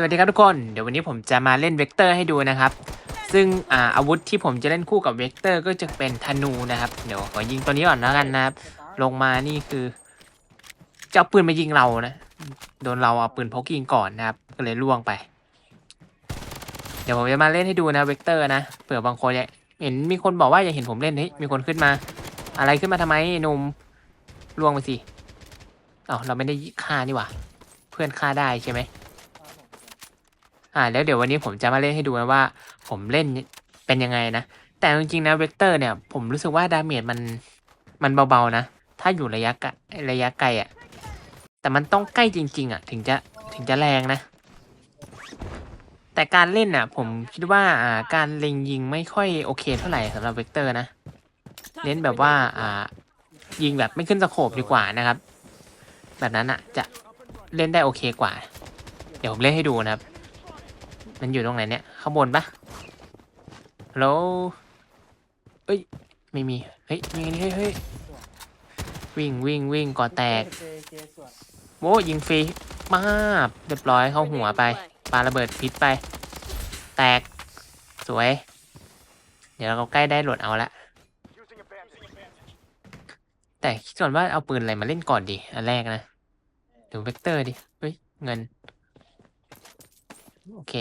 สวัสดีครับทุกคน เดี๋ยววันนี้ผมจะมาเล่นเวกเตอร์ให้ดูนะครับ ซึ่งอาอาวุธที่ผมจะเล่นคู่กับเวกเตอร์ก็จะเป็นธนูนะครับ เดี๋ยวขอยิงตัวนี้ก่อนแล้วกันนะครับ ลงมานี่คือจะเอาปืนมายิงเรานะ โดนเราเอาปืนพกยิงก่อนนะครับ ก็เลยล่วงไป เดี๋ยวผมจะมาเล่นให้ดูนะเวกเตอร์นะ เผื่อบางคนอยากเห็นมีคนบอกว่าอยากเห็นผมเล่นเฮ้ยมีคนขึ้นมา อะไรขึ้นมาทำไมหนุ่มล่วงไปสิเอ้าเราไม่ได้ฆ่านี่หว่า เพื่อนฆ่าได้ใช่ไหม อ่าแล้วเดี๋ยววันนี้ผมจะมาเล่นให้ดูนะว่า ผมเล่นเป็นยังไงนะ แต่จริงๆนะเวกเตอร์เนี่ย ผมรู้สึกว่าดาเมจมันมันเบาๆนะ ถ้าอยู่ระยะไกลระยะไกลอะ่ะ แต่มันต้องใกล้จริง ๆอะ่ะ ถึงจะถึงจะแรงนะ แต่การเล่นอะ ผมคิดว่าอ่าการเล็งยิงไม่ค่อยโอเคเท่าไหร่สำหรับเวกเตอร์นะ เน้นแบบว่าอ่ายิงแบบไม่ขึ้นสโคปดีกว่านะครับ แบบนั้นอะจะเล่นได้โอเคกว่า เดี๋ยวผมเล่นให้ดูนะครับ มันอยู่ตรงไหนเนี่ย ข้างบนปะแล้วเอ้ย ไม่มี เฮ้ยมีนนี้เฮ้ยเฮ้ยวิ่งวิ่งวิ่งก่อแตกโว้ยิงฟรีมาบเรียบร้อยเข้าหัวไปปาระเบิดพิษไป แตก สวย เดี๋ยวเราใกล้ได้โหลดเอาละแต่คิดก่อนว่าเอาปืนอะไรมาเล่นก่อนดี อันแรกนะดูเวกเตอร์ดิ เฮ้ย เงิน โอเค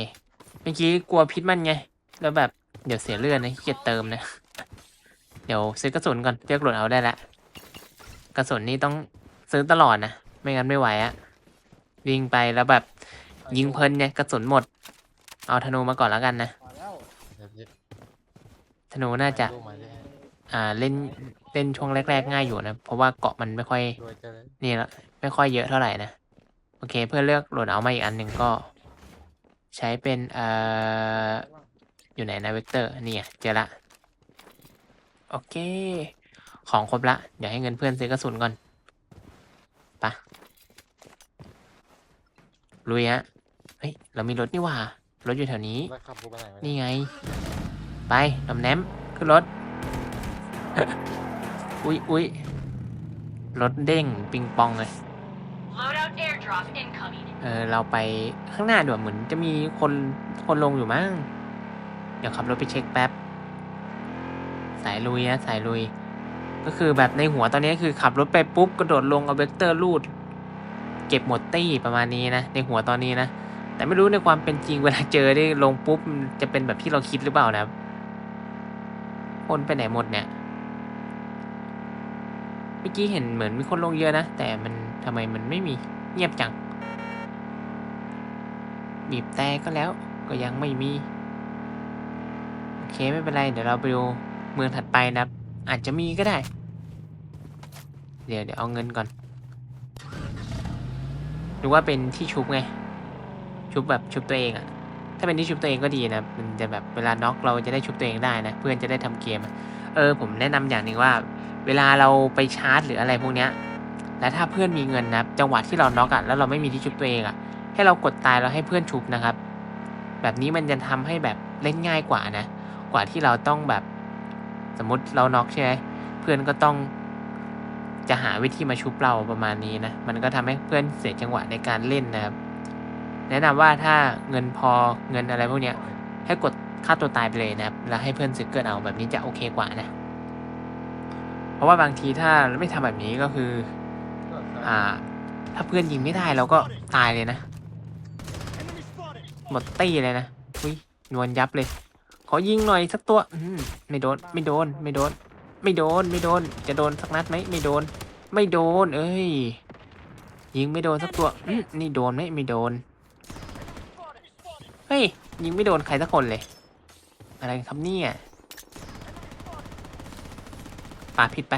มื่อกี้กลัวพิษมันไง แล้วแบบเดี๋ยวเสียเลือดนะขี้เกียจเติมนะ เดี๋ยวซื้อกระสุนก่อนเรียกโหลดเอาได้ละ กระสุนนี่ต้องซื้อตลอดนะ ไม่งั้นไม่ไหวอะวิ่งไปแล้วแบบยิงเพลินเนี่ยกระสุนหมด เอาธนูมาก่อนแล้วกันนะธนูน่าจะ อ่าเล่นเล่นช่วงแรก ๆ ง่ายอยู่นะ เพราะว่าเกาะมันไม่ค่อยนี่ละไม่ค่อยเยอะเท่าไหร่นะ โอเคเพื่อเลือกโหลดเอามาอีกอันหนึ่งก็ ใช้เป็นเอ่ออยู่ไหนนะเวกเตอร์นี่ไงเจอละโอเค ของครบละ เดี๋ยวให้เงินเพื่อนซื้อกระสุนก่อนไปะลุยฮะเฮ้ย เรามีรถนี่หว่า รถอยู่แถวนี้นี่ไง ไปน้ำแนมขึ้นรถ อุ๊ยอุ๊ยรถเด้ง ปิงปองเลย Loadout airdrop incoming. เออเราไปข้างหน้าดีกว่าเหมือนจะมีคนคนลงอยู่มั้งเดี๋ยวขับรถไปเช็คแป๊บ สายลุยนะสายลุย ก็คือแบบในหัวตอนนี้คือขับรถไปปุ๊บกระโดดลงเอาเวกเตอร์ลูด เก็บหมดตี้ประมาณนี้นะ ในหัวตอนนี้นะ แต่ไม่รู้ในความเป็นจริงเวลาเจอได้ลงปุ๊บจะเป็นแบบที่เราคิดหรือเปล่านะครับคนไปไหนหมดเนี่ยเมื่อกี้เห็นเหมือนมีคนลงเยอะนะ แต่มันทำไมมันไม่มีเงียบจัง บีบแต่ก็แล้วก็ยังไม่มี โอเคไม่เป็นไร เดี๋ยวเราไปดูเมืองถัดไปนะครับ อาจจะมีก็ได้ เดี๋ยวเดี๋ยวเอาเงินก่อนหรือว่าเป็นที่ชุบไง ชุบแบบชุบตัวเองอะถ้าเป็นที่ชุบตัวเองก็ดีนะ มันจะแบบเวลาน็อกเราจะได้ชุบตัวเองได้นะ เพื่อนจะได้ทำเกม เออ ผมแนะนำอย่างหนึ่งว่า เวลาเราไปชาร์จหรืออะไรพวกเนี้ย แล้วถ้าเพื่อนมีเงินนะ จังหวะที่เราน็อกอะแล้วเราไม่มีที่ชุบตัวเองอะ ให้เรากดตายแล้วให้เพื่อนชุบนะครับ แบบนี้มันจะทำให้แบบเล่นง่ายกว่านะ กว่าที่เราต้องแบบ สมมติเราน็อกใช่ไหมเพื่อนก็ต้องจะหาวิธีมาชุบเราประมาณนี้นะ มันก็ทำให้เพื่อนเสียจังหวะในการเล่นนะครับ แนะนำว่าถ้าเงินพอเงินอะไรพวกเนี้ย ให้กดฆ่าตัวตายไปเลยนะครับ แล้วให้เพื่อนซื้อเกินเอาแบบนี้จะโอเคกว่านะ เพราะว่าบางทีถ้าไม่ทำแบบนี้ก็คือ อ่า ถ้าเพื่อนยิงไม่ได้เราก็ตายเลยนะ หมดตี้เลยนะอุ้ยนวลยับเลย ขอยิงหน่อยสักตัวอืมไม่โดน ไม่โดน ไม่โดน ไม่โดน ไม่โดน จะโดนสักนัดไหมไม่โดน ไม่โดน เอ้ย ยิงไม่โดนสักตัวอืมนี่โดนไหมไม่โดน เฮ้ย ยิงไม่โดนใครสักคนเลย อะไรครับเนี่ยปาผิดไป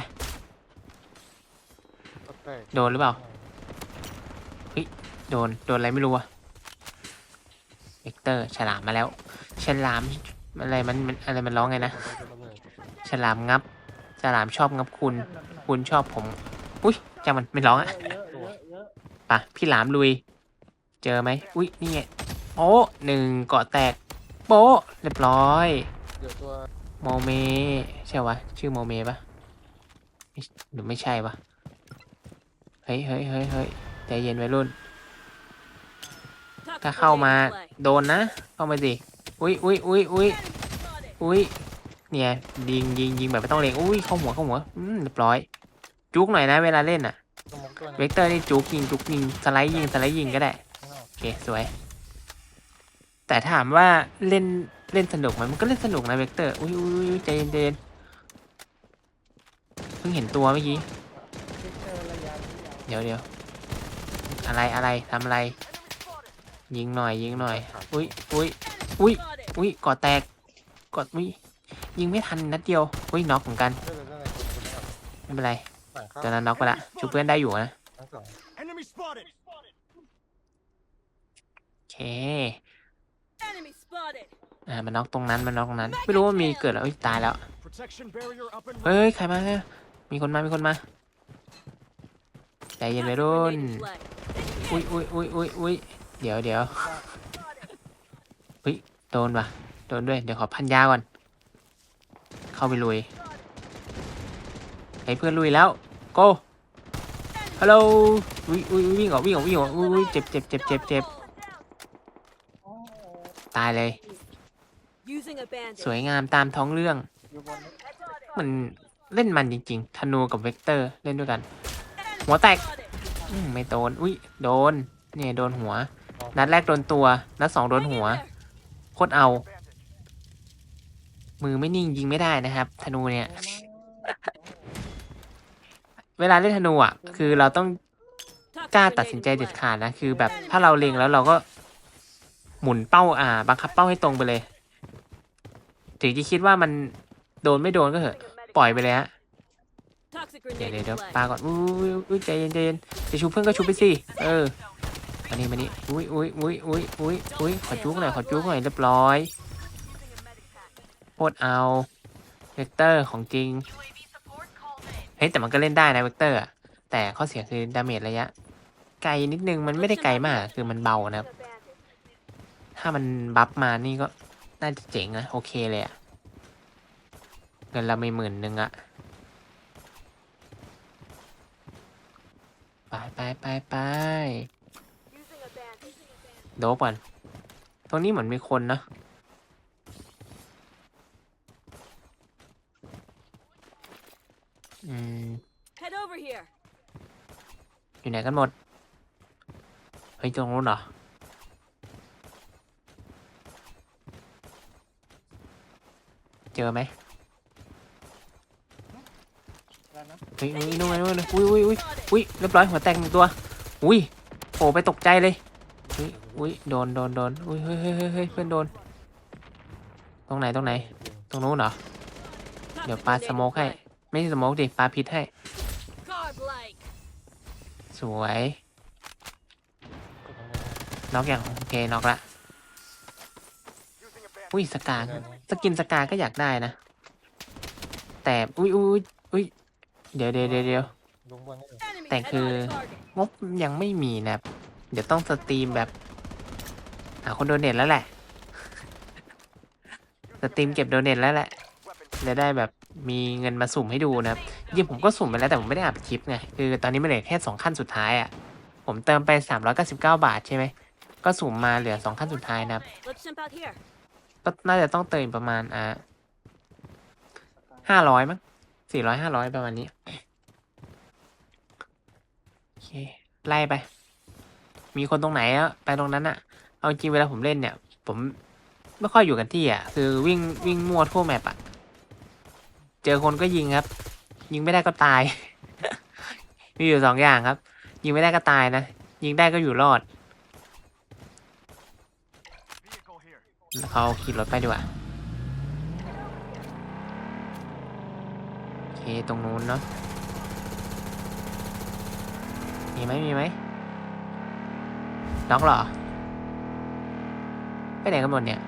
โดนหรือเปล่าโดน โดนอะไรไม่รู้อะ เวกเตอร์ฉลามมาแล้ว ฉลามอะไรมันมันอะไรมันร้องไงนะ ฉลามงับ ฉลามชอบงับคุณ คุณชอบผม อุ้ยจังมันไม่ร้องอะปะพี่หลามลุย เจอไหมอุ้ยนี่ไงโอ้หนึ่งเกาะแตกโป๊เรียบร้อยโมเมใช่วะชื่อโมเมปะหรือไม่ใช่วะเฮ้ยเฮ้ยเฮ้ยเฮ้ยใจเย็นไว้รุ่น ถ้าเข้ามาโดนนะ เข้ามาสิอุ้ยอุ้ยอุ้ยอุ้ยอุ้ยเนี่ยยิงยิงยิงแบบไม่ต้องเลงอุ้ยเข้าหัวเข้าหัวอืมเรียบร้อย จุกหน่อยนะ เวลาเล่นอะเวกเตอร์นี่จุกยิงจุกยิงสไลด์ยิงสไลด์ยิงก็ได้โอเคสวย แต่ถามว่าเล่นเล่นสนุกไหมมันก็เล่นสนุกนะเวกเตอร์อุ้ยอุ้ยใจเย็นเย็นเพิ่งเห็นตัวเมื่อกี้เดี๋ยวเดี๋ยวอะไรอะไรทำอะไร ยิงหน่อยยิงหน่อย อุ้ยอุ้ยอุ้ยอุ้ยกอดแตกกอดอุ้ยยิงไม่ทันนัดเดียวอุ้ยน็อกเหมือนกันเจอเจอในคนคนนี้ครับไม่เป็นไรหลังเข้าตอนนั้นน็อกไปละชูเพื่อนได้อยู่นะทั้งสอง Enemy spotted. โอเค Enemy spotted. อ่ามันน็อกตรงนั้นมันน็อกตรงนั้น ไม่รู้ว่ามีเกิดแล้วอุ้ยตายแล้ว Protection barrier up and เฮ้ยใครมาเนี่ยมีคนมามีคนมาใจเย็นไปรุ่นอุ้ยอุ้ยอุ้ยอุ้ยอุ้ย เดี๋ยวเดี๋ยวเฮ้ยโดนว่ะโดนด้วย เดี๋ยวขอพันยาก่อน เข้าไปลุยให้เพื่อนลุยแล้วโกฮัลโหลอุ้ยอุ้ยวิ่งออกวิ่งออกวิ่งออกอุ้ยอุ้ยเจ็บเจ็บเจ็บเจ็บเจ็บตายเลย สวยงามตามท้องเรื่อง มันเล่นมันจริง ๆ ธนูกับเวกเตอร์เล่นด้วยกัน หัวแตก ไม่โดน อุ้ยโดน เนี่ยโดนหัว นัดแรกโดนตัว นัดสองโดนหัว โคตรเอา มือไม่นิ่งยิงไม่ได้นะครับ ธนูเนี่ย เวลาเล่นธนูอะ คือเราต้องกล้าตัดสินใจเด็ดขาดนะ คือแบบถ้าเราเล็งแล้วเราก็หมุนเป้าอ่า บังคับเป้าให้ตรงไปเลย ถึงจะคิดว่ามันโดนไม่โดนก็เถอะ ปล่อยไปเลยฮะเดี๋ยวเดี๋ยวปาก่อนอุ้ยใจเย็นใจเย็นจะชุบเพื่อนก็ชุบไปสิ เออ มานี่มานี่อุ้ยอุ้ยอุ้ยอุ้ยอุ้ยอุ้ยขอจุกหน่อยขอจุกหน่อยเรียบร้อยโคตรเอาเวกเตอร์ของจริงเฮ้ยแต่มันก็เล่นได้นะเวกเตอร์อะแต่ข้อเสียคือดาเมจระยะ ไกลนิดนึงมันไม่ได้ไกลมากคือมันเบานะครับ ถ้ามันบัฟมานี่ก็น่าจะเจ๋งนะโอเคเลยอะเงินเราไม่หมื่นหนึ่งอะไปไปไปไป โดบก่อนตรงนี้เหมือนมีคนนะ อืม Head over here. อยู่ไหนกันหมด เฮ้ยตรงนู้นเหรอ เจอไหมแล้วนะเฮ้ยเฮ้ยนู่นไงนู่นไงอุ้ยอุ้ยอุ้ยอุ้ยเรียบร้อยหัวแตกหนึ่งตัว อุ้ยโผล่ไปตกใจเลย อุ้ยอุ้ยโดนโดนโดนอุ้ยเฮ้ยเฮ้ยเฮ้ยเพื่อนโดน ตรงไหนตรงไหน ตรงนู้นเหรอ เดี๋ยวปาสโมกให้ ไม่ใช่สโมกดิปาพิษให้ สวยน็อกอย่างโอเคน็อกละ อุ้ยสกาสกินสกาก็อยากได้นะ แต่อุ้ยอุ้ยอุ้ยเดี๋ยวเดี๋ยวเดี๋ยวเดี๋ยวลงบนนี่ Enemy Thank head you. on target. งบยังไม่มีนะครับ เดี๋ยวต้องสตรีมแบบ หาคนโดเนทแล้วแหละ สตรีมเก็บโดเนทแล้วแหละจะได้แบบมีเงินมาสุ่มให้ดูนะครับยิ่งผมก็สุ่มไปแล้วแต่ผมไม่ได้อัดคลิปไงคือตอนนี้มันเหลือแค่สองขั้นสุดท้ายอะ่ะ ผมเติมไปสามร้อยเก้าสิบเก้าบาทใช่ไหม ก็สุ่มมาเหลือสองขั้นสุดท้ายนะครับ ก็น่าจะต้องเติมประมาณอ่าห้าร้อยมั้งสี่ร้อยห้าร้อยประมาณนี้ โอเค ไล่ไป มีคนตรงไหนอะไปตรงนั้นอะเอาจริงเวลาผมเล่นเนี่ย ผมไม่ค่อยอยู่กันที่อะคือวิ่งวิ่งมั่วทั่วแมปอะเจอคนก็ยิงครับ ยิงไม่ได้ก็ตาย มีอยู่สองอย่างครับ ยิงไม่ได้ก็ตายนะ ยิงได้ก็อยู่รอดเขาขี่รถไปดีกว่าโอเคตรงนู้นเนาะมีไหมมีไหม น็อกเหรอ ไปไหนกันหมดเนี่ย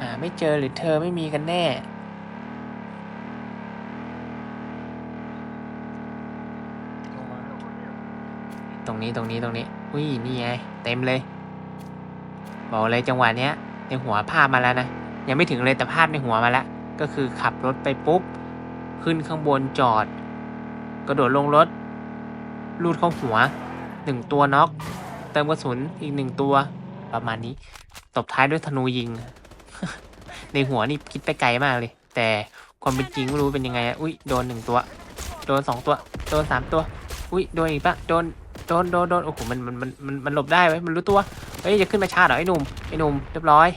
อ่า ไม่เจอหรือเธอไม่มีกันแน่ ตรงนี้ตรงนี้ตรงนี้ อุ้ย นี่ไง เต็มเลย บอกเลยจังหวะเนี้ย ในหัวภาพมาแล้วนะ ยังไม่ถึงเลยแต่ภาพในหัวมาแล้ว ก็คือขับรถไปปุ๊บ ขึ้นข้างบนจอด กระโดดลงรถ ลูดเข้าหัวหนึ่งตัวน็อกเติมกระสุนอีกหนึ่งตัว ประมาณนี้ ตบท้ายด้วยธนูยิง ในหัวนี่คิดไปไกลมากเลย แต่ความเป็นจริงไม่รู้เป็นยังไงอะอุ้ยโดนหนึ่งตัว โดนสองตัว โดนสามตัว อุ้ยโดนอีกปะโดนโดนโดนโดนโอ้โหมันมันมันมันมันหลบได้ไหมมันรู้ตัวเฮ้ยจะขึ้นมาชาร์จเหรอไอ้หนุ่มไอ้หนุ่มเรียบร้อย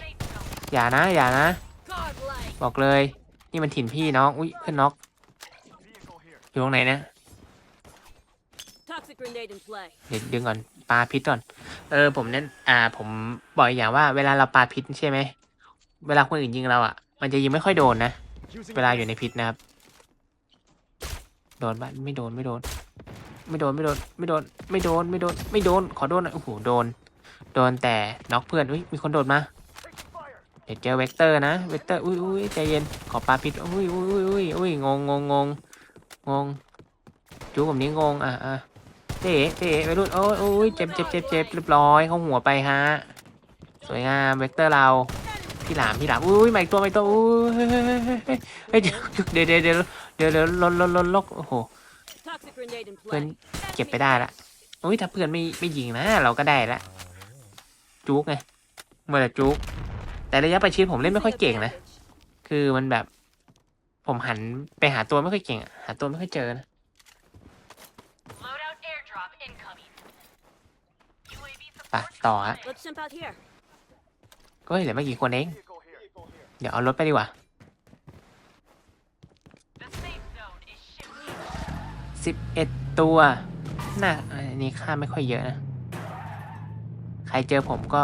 อย่านะ อย่านะ บอกเลย นี่มันถิ่นพี่น้องอุ้ยขึ้นน็อกอยู่ตรงไหนเนี่ย เดี๋ยวก่อนปลาพิษก่อน เออผมนั้นอ่า ผมบอกอีกอย่างว่าเวลาเราปลาพิษใช่ไหมเวลาคนอื่นยิงเราอะ มันจะยิงไม่ค่อยโดนนะเวลาอยู่ในพิษนะครับ โดนบ้านไม่โดนไม่โดน ไม่โดนไม่โดน ไม่โดน ไม่โดนไม่โดน ไม่โดน ขอโดนโอ้โหโดน โดนแต่น็อกเพื่อนอุ้ยมีคนโดนมาเดี๋เจอเวกเตอร์นะเวกเตอร์อุ้ยอุ้ยใจเย็นขอปลาพิษอุ้ยอุ้ยอุ้ยอุ้ยงงงงงงจู่ผมนี้งงอะอะ เจ๊เจ๊ไปรุ่นโอ้ยโอ้ยเจ็บเจ็บเจ็บเจ็บเรียบร้อยเข้าหัวไปฮะ สวยงามเวกเตอร์เรา พี่หลามพี่หลามอุ้ยใหม่ตัวใหม่ตัวอุ้ยเฮ้ยเดี๋ยวเดี๋ยวเดี๋ยวเดี๋ยวเดี๋ยวลนลนลนลกโอ้โหเพื่อนเก็บไปได้ละอุ้ยถ้าเพื่อนไม่ไม่ยิงนะ เราก็ได้ละจุกไงเมื่อแต่จุกแต่ระยะประชิดผมเล่นไม่ค่อยเก่งนะ คือมันแบบ ผมหันไปหาตัวไม่ค่อยเก่งหาตัวไม่ค่อยเจอนะ Loadout airdrop incoming. UAV ไปต่อฮะ Let's jump out here. ก็เหลือไม่กี่คนเอง Vehicle here. เดี๋ยวเอารถไปดีกว่า The safe zone is shifting. สิบเอ็ดตัวน่าอันนี้ค่าไม่ค่อยเยอะนะ ใครเจอผมก็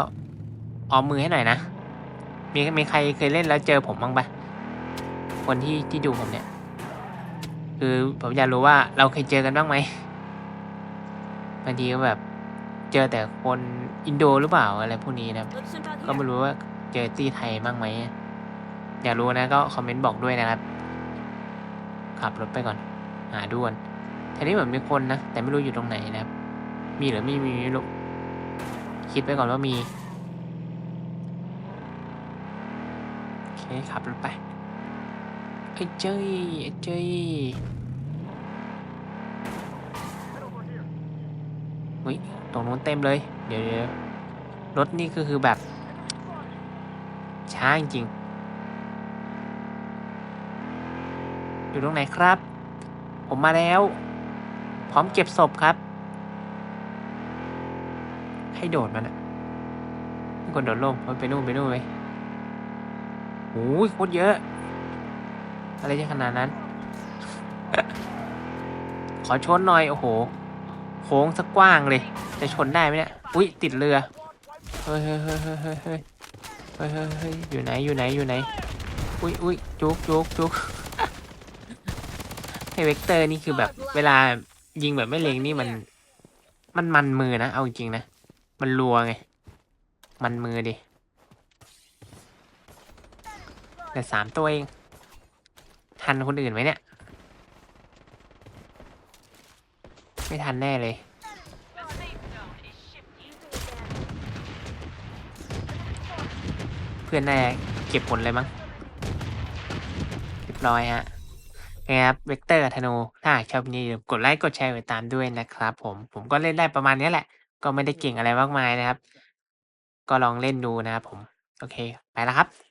ออมมือให้หน่อยนะ มีมีใครเคยเล่นแล้วเจอผมบ้างปะคนที่ที่ดูผมเนี่ย คือผมอยากรู้ว่าเราเคยเจอกันบ้างไหมบางทีก็แบบ เจอแต่คนอินโดหรือเปล่าอะไรพวกนี้นะก็ไม่รู้ว่าเจอตีไทยบ้างไหมอยากรู้นะก็คอมเมนต์บอกด้วยนะครับ ขับรถไปก่อน หาด่วนแถวนี้เหมือนมีคนนะ แต่ไม่รู้อยู่ตรงไหนนะครับ มีหรือไม่มีไม่รู้คิดไปก่อนว่ามีโอเคขับรถไปไอ้เจ้ยไอ้เจ้ย Head over here. อุ้ยตรงนู้นเต็มเลย เดี๋ยวรถนี่ก็คือแบบ ช้าจริงๆอยู่ตรงไหนครับ ผมมาแล้ว พร้อมเก็บศพครับ ให้โดดมันอะให้คนโดดลงไปนู่นไปนู่นไปโอ้ยโคตรเยอะ อะไรจะขนาดนั้น ขอชนหน่อย โอ้โห โค้งสักกว้างเลย จะชนได้ไหมเนี่ย อุ้ยติดเรือ เฮ้ยเฮ้ยเฮ้ยเฮ้ยเฮ้ยเฮ้ยเฮ้ยเฮ้ยอยู่ไหนอยู่ไหนอยู่ไหน อุ้ยอุ้ยจุกจุกจุกให้เวกเตอร์นี่คือแบบเวลายิงแบบไม่เล็งนี่มัน มันมันมือนะ เอาจริงนะ มันรัวไง มันมือดิ แต่สามตัวเอง ทันคนอื่นไหมเนี่ย ไม่ทันแน่เลย เพื่อนแน่เก็บผลเลยมั้งเรียบร้อยฮะไงครับเวกเตอร์ธนูถ้าชอบนี้อย่าลืมกดไลค์กดแชร์กดติดตามด้วยนะครับ ผมผมก็เล่นได้ประมาณนี้แหละ ก็ไม่ได้เก่งอะไรมากมายนะครับ ก็ลองเล่นดูนะครับผม โอเค ไปแล้วครับ